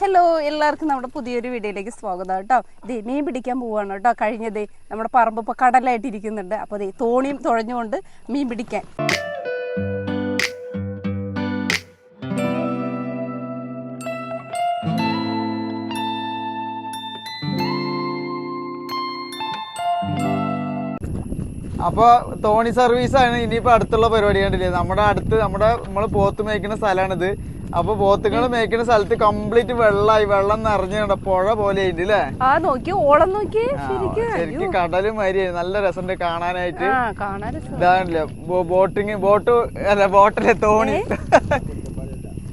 Hello എല്ലാവർക്കും നമ്മുടെ പുതിയൊരു വീഡിയോയിലേക്ക് സ്വാഗതം കേട്ടോ. ദേ മീൻ പിടിക്കാൻ പോവാണ് കേട്ടോ. കഴിഞ്ഞതേ നമ്മുടെ പറമ്പ് ഇപ്പോൾ കടലായിട്ടിരിക്കുന്നുണ്ട് അപ്പോൾ ദേ തോണിയും തുഴഞ്ഞുകൊണ്ട് മീൻ പിടിക്കാൻ. അപ്പോൾ തോണി സർവീസ് ആണ്. ഇനിയിപ്പോ അടുത്തുള്ള പരിപാടി കണ്ടില്ലേ? നമ്മുടെ അടുത്ത് നമ്മുടെ നമ്മൾ പോത്ത് മേയ്ക്കുന്ന സ്ഥലമാണിത്. അപ്പൊ പോത്തുകൾ മേക്കുന്ന സ്ഥലത്ത് കംപ്ലീറ്റ് വെള്ളമായി വെള്ളം നിറഞ്ഞ പുഴ പോലെ ഉണ്ട് അല്ലേ ആ നോക്കി ഓളം നോക്കി ശരിക്കും. കടലും മാതിരി നല്ല രസമുണ്ട് കാണാനായിട്ട്. ഇതാണല്ലേ ബോട്ടിങ് ബോട്ട് അല്ല ബോട്ടിലെ തോണി.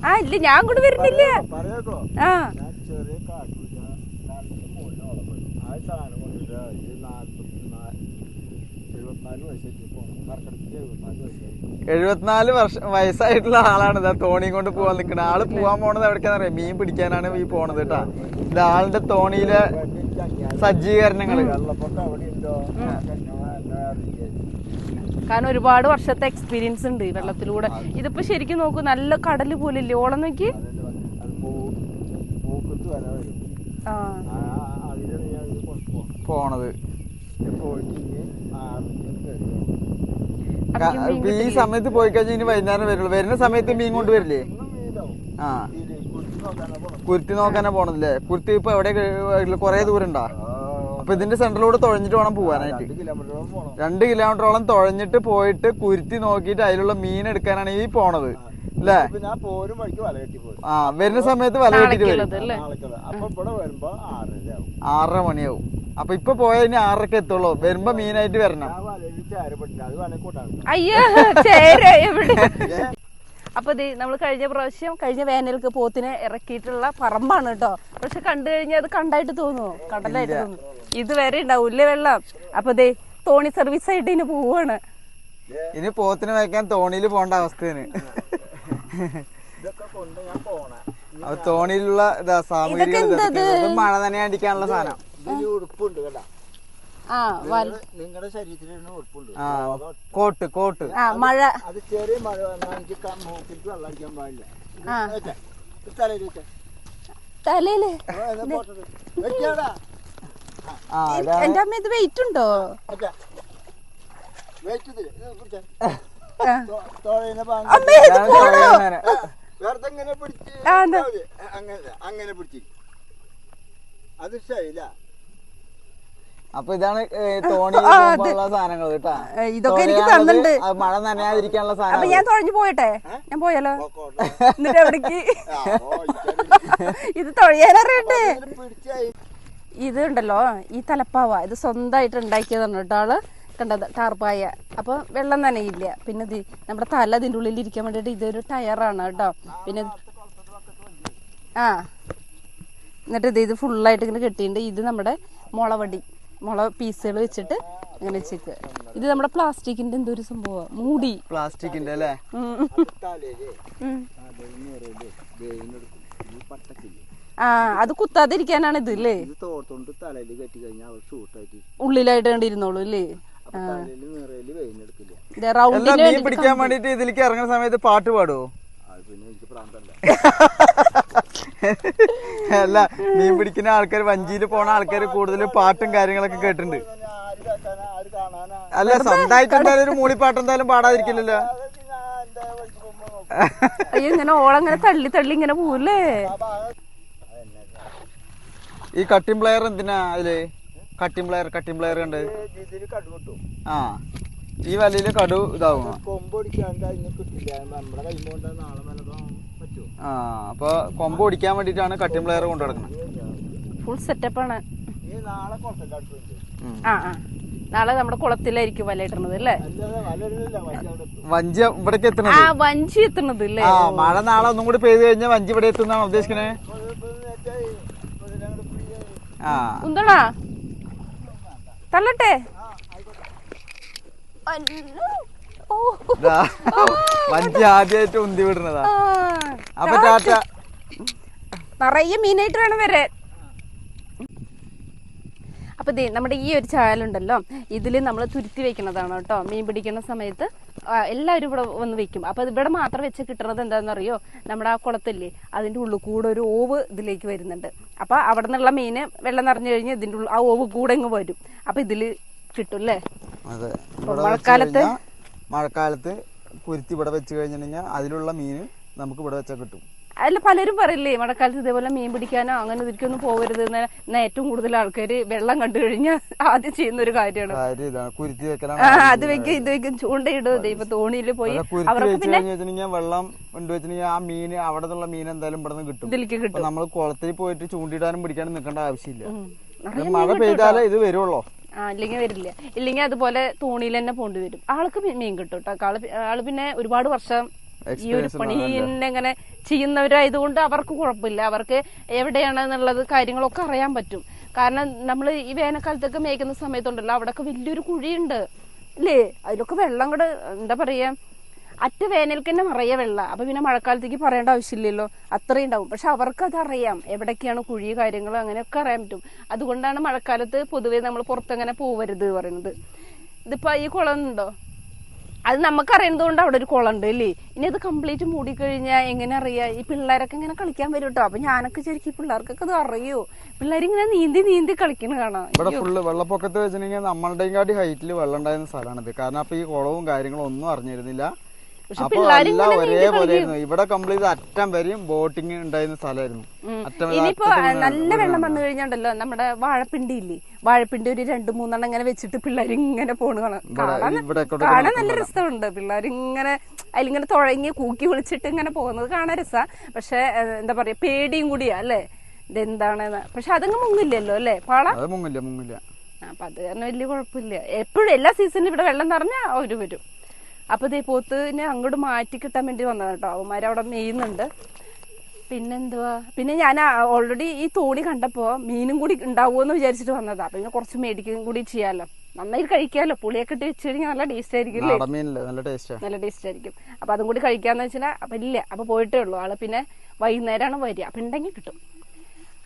ആ ഇല്ല ഞാൻ കൂടെ വരുന്നില്ല. ആ ഞാൻ ചെറിയ കാട്ടില്ല നല്ല മുന്നോളം ആ സാധനം കൊണ്ടിട്ട് ഈ നാൽപ്പത്തി നാല് എഴുപത്തിനാല് വർഷം വയസ്സായിട്ടുള്ള ആളാണ് ഇതാ തോണിയും കൊണ്ട് പോവാൻ നിൽക്കുന്നത് ആൾ പോവാൻ പോണത് എവിടേക്കാന്ന് അറിയാം മീൻ പിടിക്കാനാണ് ഈ പോണത് കേട്ടാ. ഇത് ആളിന്റെ തോണിയിലെ സജ്ജീകരണങ്ങൾ കാരണം ഒരുപാട് വർഷത്തെ എക്സ്പീരിയൻസ് ഉണ്ട് ഈ വെള്ളത്തിലൂടെ. ഇതിപ്പോ ശരിക്കും നോക്കൂ നല്ല കടൽ പോലെ ഇല്ലേ ഓളം നോക്കി. പോണത്. പോയിട്ട് ഈ സമയത്ത് പോയി കഴിഞ്ഞാൽ ഇനി വൈകുന്നേരം വരുള്ളൂ. വരുന്ന സമയത്ത് മീൻ കൊണ്ടുവരില്ലേ? വരില്ലേ ആ. കുരുത്തി നോക്കാനാ പോണല്ലേ കുരുത്തി ഇപ്പൊ എവിടെ കൊറേ ദൂരം ഉണ്ടാ അപ്പൊ ഇതിന്റെ സെന്ററിലൂടെ തുഴഞ്ഞിട്ട് വേണം പോവാനായിട്ട്. രണ്ട് കിലോമീറ്ററോളം തൊഴഞ്ഞിട്ട് രണ്ട് കിലോമീറ്ററോളം തുഴഞ്ഞിട്ട് പോയിട്ട് കുരുത്തി നോക്കിയിട്ട് അതിലുള്ള മീൻ എടുക്കാനാണ് ഈ പോണത്. അല്ലേ? ഞാൻ പോരും വല കെട്ടി പോരും. ആ വരുന്ന സമയത്ത് വല കെട്ടിട്ട് വരും. ആറര മണിയാവും. അപ്പൊ ഇപ്പൊ പോയതിന് ഇനി ആറരക്ക് എത്തുള്ളൂ. വരുമ്പോ മീനായിട്ട് വരണം. അയ്യോ ചേര എവിടെ? അപ്പൊ ഇത് നമ്മൾ കഴിഞ്ഞ പ്രാവശ്യം കഴിഞ്ഞ വേനൽക്ക് പോത്തിനെ ഇറക്കിയിട്ടുള്ള പറമ്പാണ് കേട്ടോ പക്ഷെ കണ്ടു കഴിഞ്ഞാൽ അത് കണ്ടായിട്ട് തോന്നുന്നു കടലായിട്ട് തോന്നുന്നു ഇതുവരെ ഉണ്ടാവൂല്ലേ വെള്ളം. അപ്പൊ ദേ തോണി സർവീസ് ആയിട്ട് ഇനി പോവാണ്. ഇനി പോത്തിന് വയ്ക്കാൻ തോണിയിൽ പോണ്ട അവസ്ഥയാണ് ഇതൊക്കെ കൊണ്ട് ഞാൻ പോണേ. അപ്പൊ തോണിയിലുള്ള മഴ നനയാണ്ടിരിക്കാനുള്ള സാധനം. ഉടുപ്പുണ്ട് കേട്ടാ ആ നിങ്ങളുടെ ശരീരത്തിൽ തന്നെ ഉടുപ്പുണ്ട്. Coat coat. ആ മഴ. അത് ചെറിയ മഴ വന്നാൽ എനിക്ക് മൂക്കിലേക്ക് വെള്ളം അടിക്കാൻ പാടില്ല. തലയിൽ? എന്റെ അമ്മ ഇത് വെയിറ്റ് ഉണ്ടോ വെറുതെ പിടിച്ച്. അങ്ങനെ അങ്ങനെ പിടിച്ച്. അത് ശൈല. അപ്പൊ ഇതാണ് തോണി സാധനങ്ങൾ കേട്ടാ. ഇതൊക്കെ എനിക്ക് തന്നിട്ടുണ്ട്. മഴ നനയാതിരിക്കാനുള്ള അപ്പൊ സാധനം ഞാൻ തുഴഞ്ഞു പോയട്ടെ? ഞാൻ പോയാലോ? എന്നിട്ട് എവിടേക്ക്. ഇത് തുഴയാനറിയണ്ടേ ഇത് ഉണ്ടല്ലോ ഈ തലപ്പാവ. ഇത് സ്വന്തമായിട്ട് ഉണ്ടാക്കിയതാണ് കേട്ടോ ആൾ. കണ്ടത് ടാർപ്പായ. അപ്പൊ വെള്ളം നനയില്ല. പിന്നെ ഇത് നമ്മുടെ തല ഇതിന്റെ ഉള്ളിൽ ഇരിക്കാൻ വേണ്ടിയിട്ട് ഇതൊരു ടയറാണ് കേട്ടോ. പിന്നെ ആ. എന്നിട്ട് ഇത് ഇത് ഫുള്ളായിട്ട് ഇങ്ങനെ കെട്ടിയിട്ടുണ്ട്. ഇത് നമ്മുടെ മുളവടി. മുള പീസുകൾ വെച്ചിട്ട് അങ്ങനെ വെച്ചിട്ട് ഇത് നമ്മുടെ പ്ലാസ്റ്റിക്കിന്റെ എന്തൊരു ഒരു സംഭവമാണ് മൂടി. പ്ലാസ്റ്റിക്കിന്റെ അല്ലേ? ആ അത് കുത്താതിരിക്കാനാണ് ഇത് അല്ലേ? ഉള്ളിലായിട്ട് കണ്ടിരുന്നോളൂ അല്ലേ? പിടിക്കാൻ വേണ്ടിട്ട് ഇതിലേക്ക് ഇറങ്ങുന്ന സമയത്ത് പാട്ട് പാടുവോ? പിന്നെ എനിക്ക് പ്രാന്തല്ല അല്ല മീൻ പിടിക്കുന്ന ആൾക്കാർ വഞ്ചിയിൽ പോണ ആൾക്കാർ കൂടുതൽ പാട്ടും കാര്യങ്ങളൊക്കെ കേട്ടിട്ടുണ്ട്. അല്ല സ്വന്തമായിട്ട് എന്തായാലും ഒരു മൂളിപ്പാട്ട് എന്തായാലും പാടാതിരിക്കില്ലല്ലോ. അയ്യോ ഇങ്ങനെ ഓളങ്ങനെ തള്ളി തള്ളി ഇങ്ങനെ പോവില്ലേ. ഈ കട്ടിംഗ് പ്ലെയർ എന്തിനാ അതിൽ? കട്ടിംഗ് പ്ലെയർ കട്ടിംഗ് പ്ലെയർ കിട്ടും ആ ഈ വലയിൽ കടു ഇതാവും കൊമ്പൊടിക്കാണ്ട് അതിന് കിട്ടില്ല. നമ്മുടെ കൈ കൊണ്ട് നാളെ വല്ലതും ആ അപ്പൊ കൊമ്പ് ഓടിക്കാൻ വേണ്ടിട്ടാണ് കട്ടിംഗ് പ്ലെയർ കൊണ്ടു നടക്കുന്നത്. ഫുൾ സെറ്റപ്പ് ആണ്. ആ ആ. നാളെ നമ്മുടെ കുളത്തിലായിരിക്കും വല ഇടുന്നത് അല്ലേ? വഞ്ചി ഇവിടെ എത്തണത്? ആ വഞ്ചി എത്തണത് അല്ലേ? ആ മഴ നാളെ ഒന്നും കൂടി പെയ്ത് കഴിഞ്ഞാൽ വഞ്ചി ഇവിടെ എത്തുന്നാണ് ഉദ്ദേശിക്കണേ. ആ. ഉന്തളാ തള്ളട്ടെ. ആദ്യമായിട്ട് ഉന്തി വിടുന്നതാ. അപ്പൊ ടാറ്റ നിറയെ മീനായിട്ട് വേണം വരാൻ. അപ്പൊ ദേ നമ്മുടെ ഈ ഒരു ചായലുണ്ടല്ലോ ഇതിൽ നമ്മൾ തുരുത്തി വെക്കുന്നതാണ് കേട്ടോ. മീൻ പിടിക്കുന്ന സമയത്ത് എല്ലാവരും ഇവിടെ വന്ന് വെക്കും. അപ്പൊ ഇവിടെ മാത്രം വെച്ച് കിട്ടുന്നത് എന്താണെന്നറിയോ? നമ്മുടെ ആ കുളത്തില്ലേ അതിന്റെ ഉള്ളിൽ കൂടെ ഒരു ഓവ് ഇതിലേക്ക് വരുന്നുണ്ട്. അപ്പൊ അവിടെ നിന്നുള്ള മീന് വെള്ളം നിറഞ്ഞു കഴിഞ്ഞ് ഇതിന്റെ ഉള്ളിൽ ആ ഓവ് കൂടെ വരും. അപ്പൊ ഇതിൽ കിട്ടും അല്ലേ? മഴക്കാലത്ത് മഴക്കാലത്ത് കുരുത്തി ഇവിടെ വെച്ച് കഴിഞ്ഞിട്ടുണ്ടെങ്കിൽ അതിലുള്ള മീൻ നമുക്ക് ഇവിടെ വെച്ചാൽ കിട്ടും. അല്ല പലരും പറയില്ലേ മഴക്കാലത്ത് ഇതേപോലെ മീൻ പിടിക്കാനോ അങ്ങനെ ഇതിരിക്കൊന്നും പോകരുത് എന്ന്. ഏറ്റവും കൂടുതൽ ആൾക്കാർ വെള്ളം കണ്ടു കഴിഞ്ഞാൽ ആദ്യം ചെയ്യുന്ന ഒരു കാര്യമാണ് കുരുത്തി വെക്കലാണ് അത് വെക്കും ഇത് വെക്കും ചൂണ്ടയിടും ഇപ്പൊ തോണിയിൽ പോയി അവർക്ക് വെള്ളം വെച്ചിട്ടുണ്ടെങ്കിൽ ആ മീൻ അവിടെ നിന്നുള്ള മീൻ എന്തായാലും ഇവിടെ നിന്ന് കിട്ടും. ഇതിലേക്ക് കിട്ടും. നമ്മൾ കുളത്തിൽ പോയിട്ട് ചൂണ്ടിടാനും പിടിക്കാനും നിൽക്കേണ്ട ആവശ്യമില്ല. മഴ പെയ്താലേ ഇത് വരുള്ളൂ. ആ ഇല്ലെങ്കിൽ വരില്ല. ഇല്ലെങ്കിൽ അതുപോലെ തോണിയിൽ തന്നെ പോണ്ടി വരും. ആൾക്ക് മീൻ കിട്ടും കേട്ടോ ആൾ ആൾ പിന്നെ ഒരുപാട് വർഷം ഈ ഒരു പണി ഇങ്ങനെ ചെയ്യുന്നവരായതുകൊണ്ട് അവർക്ക് കുഴപ്പമില്ല. അവർക്ക് എവിടെയാണ് എന്നുള്ളത് കാര്യങ്ങളൊക്കെ അറിയാൻ പറ്റും. കാരണം നമ്മൾ ഈ വേനൽക്കാലത്തൊക്കെ മേയ്ക്കുന്ന സമയത്തുണ്ടല്ലോ അവിടെയൊക്കെ വലിയൊരു കുഴിയുണ്ട്. അല്ലേ അതിലൊക്കെ വെള്ളം കൂടെ എന്താ പറയാ അറ്റ വേനൽക്ക് തന്നെ നിറയെ വെള്ള. അപ്പൊ പിന്നെ മഴക്കാലത്തേക്ക് പറയേണ്ട ആവശ്യമില്ലല്ലോ. അത്രയും ഉണ്ടാവും. പക്ഷെ അവർക്ക് അതറിയാം എവിടൊക്കെയാണ് കുഴി കാര്യങ്ങൾ അങ്ങനെയൊക്കെ അറിയാൻ പറ്റും. അതുകൊണ്ടാണ് മഴക്കാലത്ത് പൊതുവേ നമ്മൾ പുറത്തങ്ങനെ പോവരുത് പറയുന്നത്. ഇതിപ്പോ ഈ കുളം ഉണ്ടോ? അത് നമുക്ക് അറിയുന്നത് കൊണ്ട് അവിടെ ഒരു കുളം ഉണ്ട് അല്ലേ? ഇനി അത് കംപ്ലീറ്റ് മൂടിക്കഴിഞ്ഞാൽ എങ്ങനെ അറിയാ? ഈ പിള്ളേരൊക്കെ ഇങ്ങനെ കളിക്കാൻ വരും കേട്ടോ. അപ്പൊ ഞാനൊക്കെ ശരിക്കും പിള്ളേർക്കൊക്കെ അത് അറിയോ? പിള്ളേരിങ്ങനെ നീന്തി നീന്തി കളിക്കണ കാണാം. ഇവിടെ ഫുള്ള് വെള്ളപ്പൊക്കത്ത് വെച്ചിട്ടുണ്ടെങ്കിൽ നമ്മളുടെയും കാട്ടി ഹൈറ്റിൽ വെള്ളം ഉണ്ടായിരുന്ന സ്ഥലമാണിത് കാരണം അപ്പൊ ഈ കുളവും കാര്യങ്ങളും ഒന്നും അറിഞ്ഞിരുന്നില്ല. അപ്പൊ എല്ലാം ഇവിടെ കംപ്ലീറ്റ് അറ്റം വരെയും ബോട്ടിങ് ഉണ്ടായിരുന്ന സ്ഥലമായിരുന്നു. ഇനിയിപ്പോ നല്ല വെള്ളം വന്നു കഴിഞ്ഞാണ്ടല്ലോ നമ്മുടെ വാഴപ്പിണ്ടി ഇല്ലേ? വാഴപ്പിണ്ടി ഒരു രണ്ട് മൂന്നെണ്ണം ഇങ്ങനെ വെച്ചിട്ട് പിള്ളേർ ഇങ്ങനെ പോണ് കാണാം. കാണാൻ നല്ല രസമുണ്ട്. പിള്ളേർ ഇങ്ങനെ അതിലിങ്ങനെ തുഴങ്ങി കൂക്കി വിളിച്ചിട്ട് ഇങ്ങനെ പോകുന്നത് കാണാൻ രസാ. പക്ഷെ എന്താ പറയാ പേടിയും കൂടിയാ അല്ലേ? ഇതെന്താണ് പക്ഷെ അതങ്ങ് മുങ്ങില്ലല്ലോ അല്ലേ? പാള? മുങ്ങില്ല മുങ്ങില്ല. അപ്പൊ അത് കാരണം വലിയ കുഴപ്പമില്ല. എപ്പോഴും എല്ലാ സീസണിലും ഇവിടെ വെള്ളം നിറഞ്ഞാൽ അവർ വരും. അപ്പൊ ഇതേ പോത്തിനെ അങ്ങോട്ട് മാറ്റി കിട്ടാൻ വേണ്ടി വന്നതാണ് കേട്ടോ അവന്മാർ അവിടെ മെയ്യുന്നുണ്ട് പിന്നെന്തുവാ? പിന്നെ ഞാൻ ഓൾറെഡി ഈ തോണി കണ്ടപ്പോ മീനും കൂടി ഉണ്ടാവുമെന്ന് വിചാരിച്ചിട്ട് വന്നതാ. അപ്പൊ പിന്നെ കുറച്ച് മേടിക്കുകയും കൂടി ചെയ്യാലോ. നന്നായിട്ട് കഴിക്കാലോ. പുളിയൊക്കെ ഇട്ട് വെച്ച് കഴിഞ്ഞാൽ നല്ല ടേസ്റ്റ് ആയിരിക്കും നല്ല ടേസ്റ്റ് ആയിരിക്കും. അപ്പൊ അതും കൂടി കഴിക്കാന്ന് വെച്ചാൽ അപ്പൊ ഇല്ല. അപ്പൊ പോയിട്ടേ ഉള്ളൂ. ആൾ പിന്നെ വൈകുന്നേരമാണ് വരിക. അപ്പൊ ഉണ്ടെങ്കിൽ കിട്ടും.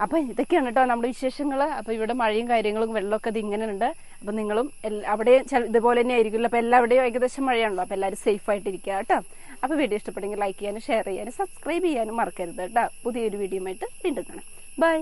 അപ്പൊ ഇതൊക്കെയാണ് കേട്ടോ നമ്മുടെ വിശേഷങ്ങൾ അപ്പൊ ഇവിടെ മഴയും കാര്യങ്ങളും വെള്ളമൊക്കെ ഇങ്ങനെ ഉണ്ട് അപ്പൊ നിങ്ങളും അവിടെ ഇതുപോലെ തന്നെ ആയിരിക്കുമല്ലോ. അപ്പൊ എല്ലാവിടെയും ഏകദേശം മഴയാണല്ലോ. അപ്പൊ എല്ലാവരും സേഫ് ആയിട്ടിരിക്കുക കേട്ടോ. അപ്പൊ വീഡിയോ ഇഷ്ടപ്പെട്ടെങ്കിൽ ലൈക്ക് ചെയ്യാനും ഷെയർ ചെയ്യാനും സബ്സ്ക്രൈബ് ചെയ്യാനും മറക്കരുത് കേട്ടോ. പുതിയൊരു വീഡിയോ ആയിട്ട് വീണ്ടും കാണാം. ബൈ